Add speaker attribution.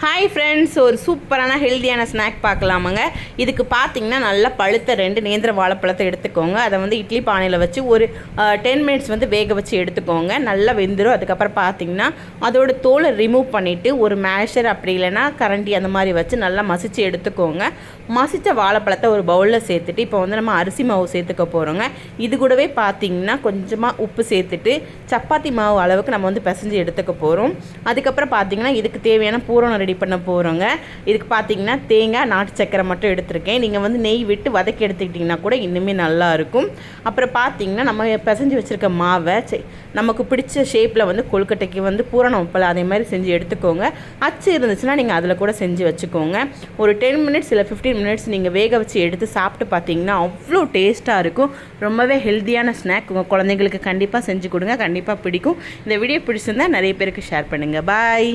Speaker 1: Hi friends ஒரு சூப்பரான ஹெல்த்தியான ஸ்நாக் பார்க்கலாமாங்க. இதுக்கு பார்த்தீங்கன்னா நல்லா பழுத்த ரெண்டு நேந்திர வாழைப்பழத்தை எடுத்துக்கோங்க. அதை வந்து இட்லி பானையில் வச்சு ஒரு டென் மினிட்ஸ் வந்து வேக வச்சு எடுத்துக்கோங்க. நல்லா வெந்துடும் அதுக்கப்புறம் பார்த்தீங்கன்னா அதோட தோலை ரிமூவ் பண்ணிவிட்டு ஒரு மேஷர் அப்படி இல்லைன்னா கரண்டி அந்த மாதிரி வச்சு நல்லா மசிச்சு எடுத்துக்கோங்க. மசித்த வாழைப்பழத்தை ஒரு பவுலில் சேர்த்துட்டு இப்போ வந்து நம்ம அரிசி மாவு சேர்த்துக்க போகிறோங்க இது கூடவே பார்த்தீங்கன்னா கொஞ்சமாக உப்பு சேர்த்துட்டு சப்பாத்தி மாவு அளவுக்கு நம்ம வந்து பிசைஞ்சு எடுத்துக்க போகிறோம் அதுக்கப்புறம் பார்த்தீங்கன்னா இதுக்கு தேவையான பூரணம் ரெடி பண்ண போகிறோங்க இதுக்கு பார்த்தீங்கன்னா தேங்காய் நாட்டு சக்கரை மட்டும் எடுத்திருக்கேன். நீங்கள் வந்து நெய் விட்டு வதக்கி எடுத்துக்கிட்டிங்கன்னா கூட இன்னுமே நல்லாயிருக்கும் அப்புறம் பார்த்தீங்கன்னா நம்ம பிசைஞ்சு வச்சுருக்க மாவை நமக்கு பிடிச்ச ஷேப்பில் வந்து கொழுக்கட்டைக்கு வந்து பூரணம் உப்பல் அதே மாதிரி செஞ்சு எடுத்துக்கோங்க. அச்சு இருந்துச்சுன்னா நீங்கள் அதில் கூட செஞ்சு வச்சுக்கோங்க. ஒரு டென் மினிட்ஸ் இல்லை ஃபிஃப்டீன் மினிட்ஸ் நீங்கள் வேக வச்சு எடுத்து சாப்பிட்டு பார்த்தீங்கன்னா அவ்வளோ டேஸ்ட்டாக இருக்கும். ரொம்பவே ஹெல்த்தியான ஸ்நாக் உங்கள் குழந்தைங்களுக்கு கண்டிப்பாக செஞ்சு கொடுங்க. கண்டிப்பாக பிடிக்கும். இந்த வீடியோ பிடிச்சிருந்தா நிறைய பேருக்கு ஷேர் பண்ணுங்கள் பாய்